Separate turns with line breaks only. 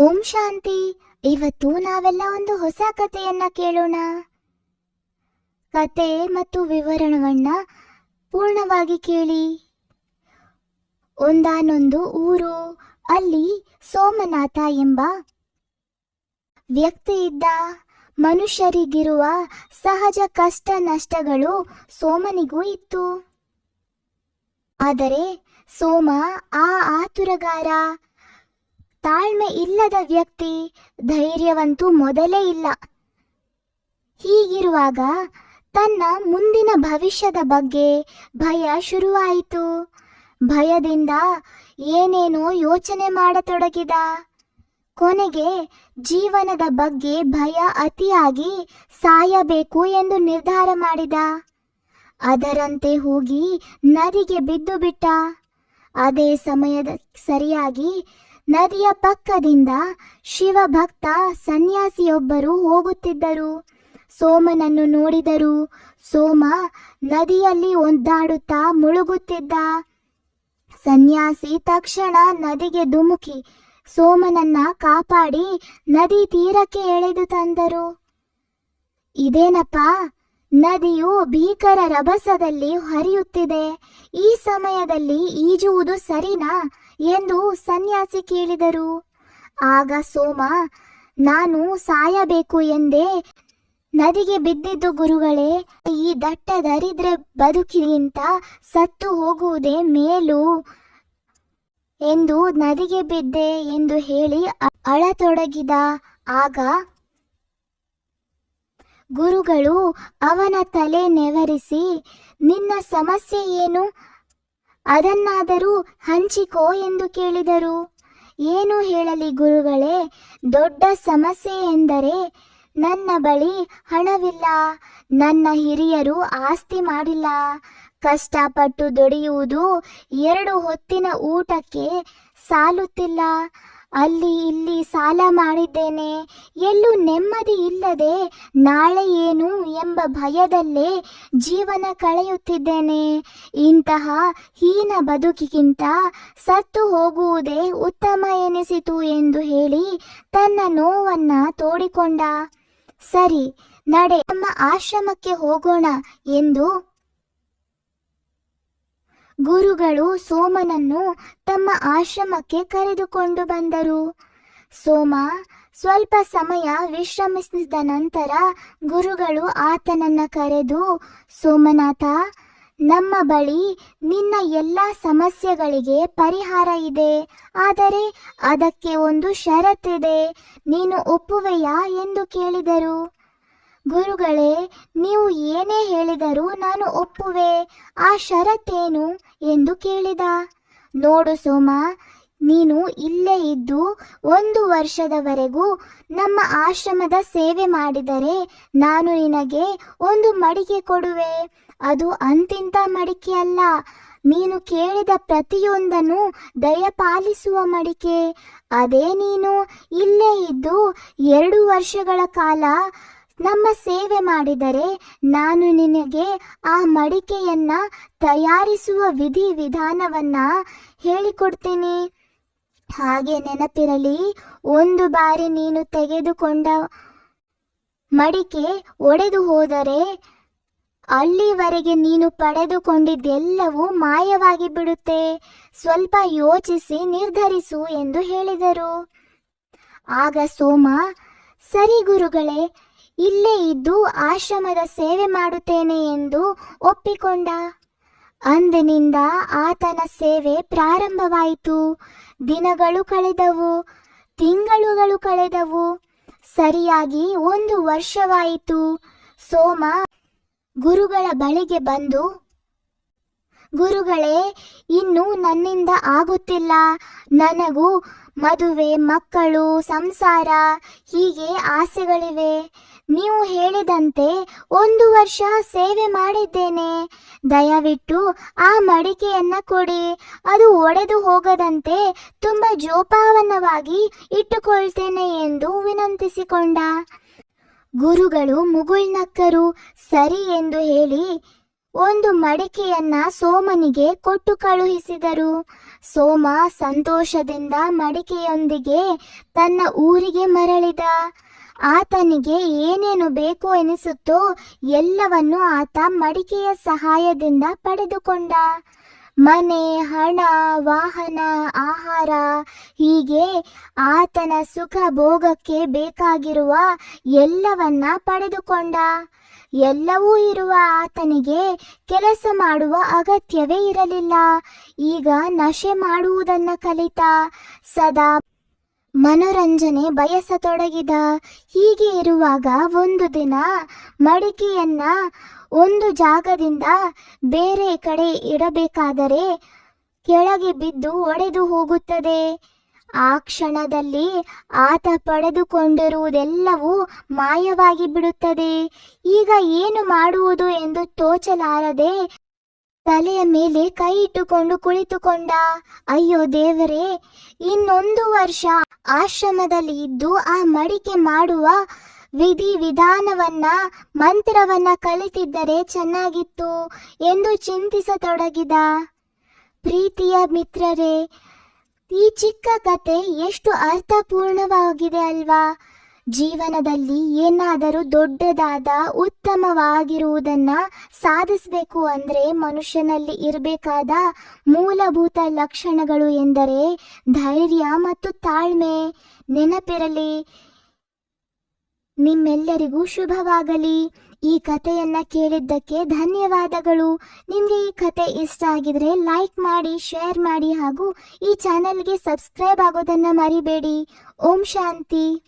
ಓಂ ಶಾಂತಿ. ಇವತ್ತು ನಾವೆಲ್ಲ ಒಂದು ಹೊಸ ಕಥೆಯನ್ನ ಕೇಳೋಣ. ಕತೆ ಮತ್ತು ವಿವರಣವನ್ನ ಪೂರ್ಣವಾಗಿ ಕೇಳಿ. ಒಂದಾನೊಂದು ಊರು, ಅಲ್ಲಿ ಸೋಮನಾಥ ಎಂಬ ವ್ಯಕ್ತಿ ಇದ್ದ. ಮನುಷ್ಯರಿಗಿರುವ ಸಹಜ ಕಷ್ಟ ನಷ್ಟಗಳು ಸೋಮನಿಗೂ ಇತ್ತು. ಆದರೆ ಸೋಮ ಆ ಆತುರಗಾರ ತಾಳ್ಮೆ ಇಲ್ಲದ ವ್ಯಕ್ತಿ ಧೈರ್ಯವಂತೂ ಮೊದಲೇ ಇಲ್ಲ. ಹೀಗಿರುವಾಗ ತನ್ನ ಮುಂದಿನ ಭವಿಷ್ಯದ ಬಗ್ಗೆ ಭಯ ಶುರುವಾಯಿತು. ಭಯದಿಂದ ಏನೇನೋ ಯೋಚನೆ ಮಾಡತೊಡಗಿದ. ಕೊನೆಗೆ ಜೀವನದ ಬಗ್ಗೆ ಭಯ ಅತಿಯಾಗಿ ಸಾಯಬೇಕು ಎಂದು ನಿರ್ಧಾರ ಮಾಡಿದ. ಅದರಂತೆ ಹೋಗಿ ನದಿಗೆ ಬಿದ್ದು ಬಿಟ್ಟ. ಅದೇ ಸಮಯದ ಸರಿಯಾಗಿ ನದಿಯ ಪಕ್ಕದಿಂದ ಶಿವಭಕ್ತ ಸನ್ಯಾಸಿಯೊಬ್ಬರು ಹೋಗುತ್ತಿದ್ದರು. ಸೋಮನನ್ನು ನೋಡಿದರು ಸೋಮ ನದಿಯಲ್ಲಿ ಒದ್ದಾಡುತ್ತಾ ಮುಳುಗುತ್ತಿದ್ದ. ಸನ್ಯಾಸಿ ತಕ್ಷಣ ನದಿಗೆ ಧುಮುಕಿ ಸೋಮನನ್ನ ಕಾಪಾಡಿ ನದಿ ತೀರಕ್ಕೆ ಎಳೆದು ತಂದರು. ಇದೇನಪ್ಪ? ನದಿಯು ಭೀಕರ ರಭಸದಲ್ಲಿ ಹರಿಯುತ್ತಿದೆ. ಈ ಸಮಯದಲ್ಲಿ ಈಜುವುದು ಸರಿನಾ? ಎಂದು ಸನ್ಯಾಸಿ ಕೇಳಿದರು. ಆಗ ಸೋಮ, ನಾನು ಸಾಯಬೇಕು ಎಂದೇ ನದಿಗೆ ಬಿದ್ದಿದ್ದು ಗುರುಗಳೇ, ಈ ದಟ್ಟ ದರಿದ್ರ ಬದುಕಿಗಿಂತ ಸತ್ತು ಹೋಗುವುದೇ ಮೇಲು ಎಂದು ನದಿಗೆ ಬಿದ್ದೆ ಎಂದು ಹೇಳಿ ಅಳತೊಡಗಿದ. ಆಗ ಗುರುಗಳು ಅವನ ತಲೆ ನೆವರಿಸಿ, ನಿನ್ನ ಸಮಸ್ಯೆ ಏನು? ಅದನ್ನಾದರೂ ಹಂಚಿಕೋ ಎಂದು ಕೇಳಿದರು. ಏನು ಹೇಳಲಿ ಗುರುಗಳೇ, ದೊಡ್ಡ ಸಮಸ್ಯೆ ಎಂದರೆ ನನ್ನ ಬಳಿ ಹಣವಿಲ್ಲ, ನನ್ನ ಹಿರಿಯರು ಆಸ್ತಿ ಮಾಡಿಲ್ಲ. ಕಷ್ಟಪಟ್ಟು ದುಡಿಯುವುದು ಎರಡು ಹೊತ್ತಿನ ಊಟಕ್ಕೆ ಸಾಲುತ್ತಿಲ್ಲ. ಅಲ್ಲಿ ಇಲ್ಲಿ ಸಾಲ ಮಾಡಿದ್ದೇನೆ, ಎಲ್ಲೂ ನೆಮ್ಮದಿ ಇಲ್ಲದೆ ನಾಳೆ ಏನು ಎಂಬ ಭಯದಲ್ಲೇ ಜೀವನ ಕಳೆಯುತ್ತಿದ್ದೇನೆ. ಇಂತಹ ಹೀನ ಬದುಕಿಗಿಂತ ಸತ್ತು ಹೋಗುವುದೇ ಉತ್ತಮ ಎನಿಸಿತು ಎಂದು ಹೇಳಿ ತನ್ನ ನೋವನ್ನ ತೋಡಿಕೊಂಡ. ಸರಿ, ನಡೆ ನಮ್ಮ ಆಶ್ರಮಕ್ಕೆ ಹೋಗೋಣ ಎಂದು ಗುರುಗಳು ಸೋಮನನ್ನು ತಮ್ಮ ಆಶ್ರಮಕ್ಕೆ ಕರೆದುಕೊಂಡು ಬಂದರು. ಸೋಮ ಸ್ವಲ್ಪ ಸಮಯ ವಿಶ್ರಮಿಸಿದ ನಂತರ ಗುರುಗಳು ಆತನನ್ನ ಕರೆದು, ಸೋಮನಾಥ, ನಮ್ಮ ಬಳಿ ನಿನ್ನ ಎಲ್ಲ ಸಮಸ್ಯೆಗಳಿಗೆ ಪರಿಹಾರ ಇದೆ. ಆದರೆ ಅದಕ್ಕೆ ಒಂದು ಷರತ್ತಿದೆ ನೀನು ಒಪ್ಪುವೆಯಾ ಎಂದು ಕೇಳಿದರು. ಗುರುಗಳೇ, ನೀವು ಏನೇ ಹೇಳಿದರೂ ನಾನು ಒಪ್ಪುವೆ. ಆ ಷರತ್ತೇನು? ಎಂದು ಕೇಳಿದ. ನೋಡು ಸೋಮ ನೀನು ಇಲ್ಲೇ ಇದ್ದು ಒಂದು ವರ್ಷದವರೆಗೂ ನಮ್ಮ ಆಶ್ರಮದ ಸೇವೆ ಮಾಡಿದರೆ ನಾನು ನಿನಗೆ ಒಂದು ಮಡಿಕೆ ಕೊಡುವೆ. ಅದು ಅಂತಿಂತ ಮಡಿಕೆ ಅಲ್ಲ. ನೀನು ಕೇಳಿದ ಪ್ರತಿಯೊಂದನ್ನು ದಯಪಾಲಿಸುವ ಮಡಿಕೆ. ಅದೇ ನೀನು ಇಲ್ಲೇ ಇದ್ದು ಎರಡು ವರ್ಷಗಳ ಕಾಲ ನಮ್ಮ ಸೇವೆ ಮಾಡಿದರೆ ನಾನು ನಿನಗೆ ಆ ಮಡಿಕೆಯನ್ನ ತಯಾರಿಸುವ ವಿಧಿ ವಿಧಾನವನ್ನ ಹೇಳಿಕೊಡ್ತೀನಿ. ಹಾಗೆ ನೆನಪಿರಲಿ, ಒಂದು ಬಾರಿ ನೀನು ತೆಗೆದುಕೊಂಡ ಮಡಿಕೆ ಒಡೆದು ಹೋದರೆ ಅಲ್ಲಿವರೆಗೆ ನೀನು ಪಡೆದುಕೊಂಡಿದ್ದೆಲ್ಲವೂ ಮಾಯವಾಗಿ ಬಿಡುತ್ತೆ. ಸ್ವಲ್ಪ ಯೋಚಿಸಿ ನಿರ್ಧರಿಸು ಎಂದು ಹೇಳಿದರು. ಆಗ ಸೋಮ, ಸರಿ ಗುರುಗಳೇ, ಇಲ್ಲೇ ಇದ್ದು ಆಶ್ರಮದ ಸೇವೆ ಮಾಡುತ್ತೇನೆ ಎಂದು ಒಪ್ಪಿಕೊಂಡ. ಅಂದಿನಿಂದ ಆತನ ಸೇವೆ ಪ್ರಾರಂಭವಾಯಿತು. ದಿನಗಳು ಕಳೆದವು, ತಿಂಗಳುಗಳು ಕಳೆದವು. ಸರಿಯಾಗಿ ಒಂದು ವರ್ಷವಾಯಿತು. ಸೋಮ ಗುರುಗಳ ಬಳಿಗೆ ಬಂದು ಗುರುಗಳೇ, ಇನ್ನು ನನ್ನಿಂದ ಆಗುತ್ತಿಲ್ಲ. ನನಗೂ ಮದುವೆ, ಮಕ್ಕಳು, ಸಂಸಾರ ಹೀಗೆ ಆಸೆಗಳಿವೆ. ನೀವು ಹೇಳಿದಂತೆ ಒಂದು ವರ್ಷ ಸೇವೆ ಮಾಡಿದ್ದೇನೆ. ದಯವಿಟ್ಟು ಆ ಮಡಿಕೆಯನ್ನ ಕೊಡಿ. ಅದು ಒಡೆದು ಹೋಗದಂತೆ ತುಂಬ ಜೋಪಾವನವಾಗಿ ಇಟ್ಟುಕೊಳ್ತೇನೆ ಎಂದು ವಿನಂತಿಸಿಕೊಂಡ. ಗುರುಗಳು ಮುಗುಳ್ನಕ್ಕರು ಸರಿ ಎಂದು ಹೇಳಿ ಒಂದು ಮಡಿಕೆಯನ್ನ ಸೋಮನಿಗೆ ಕೊಟ್ಟು ಕಳುಹಿಸಿದರು. ಸೋಮ ಸಂತೋಷದಿಂದ ಮಡಿಕೆಯೊಂದಿಗೆ ತನ್ನ ಊರಿಗೆ ಮರಳಿದ. ಆತನಿಗೆ ಏನೇನು ಬೇಕು ಎನಿಸುತ್ತೋ ಎಲ್ಲವನ್ನು ಆತ ಮಡಿಕೆಯ ಸಹಾಯದಿಂದ ಪಡೆದುಕೊಂಡ. ಮನೆ, ಹಣ, ವಾಹನ, ಆಹಾರ, ಹೀಗೆ ಆತನ ಸುಖ ಭೋಗಕ್ಕೆ ಬೇಕಾಗಿರುವ ಎಲ್ಲವನ್ನ ಪಡೆದುಕೊಂಡ. ಎಲ್ಲವೂ ಇರುವ ಆತನಿಗೆ ಕೆಲಸ ಮಾಡುವ ಅಗತ್ಯವೇ ಇರಲಿಲ್ಲ. ಈಗ ನಶೆ ಮಾಡುವುದನ್ನ ಕಲಿತ. ಸದಾ ಮನೋರಂಜನೆ ಬಯಸತೊಡಗಿದ. ಹೀಗೆ ಇರುವಾಗ ಒಂದು ದಿನ ಮಡಿಕೆಯನ್ನ ಒಂದು ಜಾಗದಿಂದ ಬೇರೆ ಕಡೆ ಇಡಬೇಕಾದರೆ ಕೆಳಗೆ ಬಿದ್ದು ಒಡೆದು ಹೋಗುತ್ತದೆ. ಆ ಕ್ಷಣದಲ್ಲಿ ಆತ ಪಡೆದುಕೊಂಡಿರುವುದೆಲ್ಲವೂ ಮಾಯವಾಗಿ ಬಿಡುತ್ತದೆ. ಈಗ ಏನು ಮಾಡುವುದು ಎಂದು ತೋಚಲಾರದೆ ತಲೆಯ ಮೇಲೆ ಕೈ ಇಟ್ಟುಕೊಂಡು ಕುಳಿತುಕೊಂಡ. ಅಯ್ಯೋ ದೇವರೇ, ಇನ್ನೊಂದು ವರ್ಷ ಆಶ್ರಮದಲ್ಲಿ ಇದ್ದು ಆ ಮಡಿಕೆ ಮಾಡುವ ವಿಧಿ ವಿಧಾನವನ್ನ ಮಂತ್ರವನ್ನ ಕಲಿತಿದ್ದರೆ ಚೆನ್ನಾಗಿತ್ತು ಎಂದು ಚಿಂತಿಸತೊಡಗಿದ. ಪ್ರೀತಿಯ ಮಿತ್ರರೇ, ಈ ಚಿಕ್ಕ ಕತೆ ಎಷ್ಟು ಅರ್ಥಪೂರ್ಣವಾಗಿದೆ ಅಲ್ವಾ? ಜೀವನದಲ್ಲಿ ಏನಾದರೂ ದೊಡ್ಡದಾದ ಉತ್ತಮವಾಗಿರುವುದನ್ನ ಸಾಧಿಸಬೇಕು ಅಂದರೆ ಮನುಷ್ಯನಲ್ಲಿ ಇರಬೇಕಾದ ಮೂಲಭೂತ ಲಕ್ಷಣಗಳು ಎಂದರೆ ಧೈರ್ಯ ಮತ್ತು ತಾಳ್ಮೆ. ನೆನಪಿರಲಿ ನಿಮ್ಮೆಲ್ಲರಿಗೂ ಶುಭವಾಗಲಿ. ಈ ಕಥೆಯನ್ನ ಕೇಳಿದ್ದಕ್ಕೆ ಧನ್ಯವಾದಗಳು. ನಿಮಗೆ ಈ ಕತೆ ಇಷ್ಟ ಆಗಿದ್ರೆ ಲೈಕ್ ಮಾಡಿ ಶೇರ್ ಮಾಡಿ ಹಾಗೂ ಈ ಚಾನೆಲ್ಗೆ ಸಬ್ಸ್ಕ್ರೈಬ್ ಆಗೋದನ್ನ ಮರಿಬೇಡಿ. ಓಂ ಶಾಂತಿ.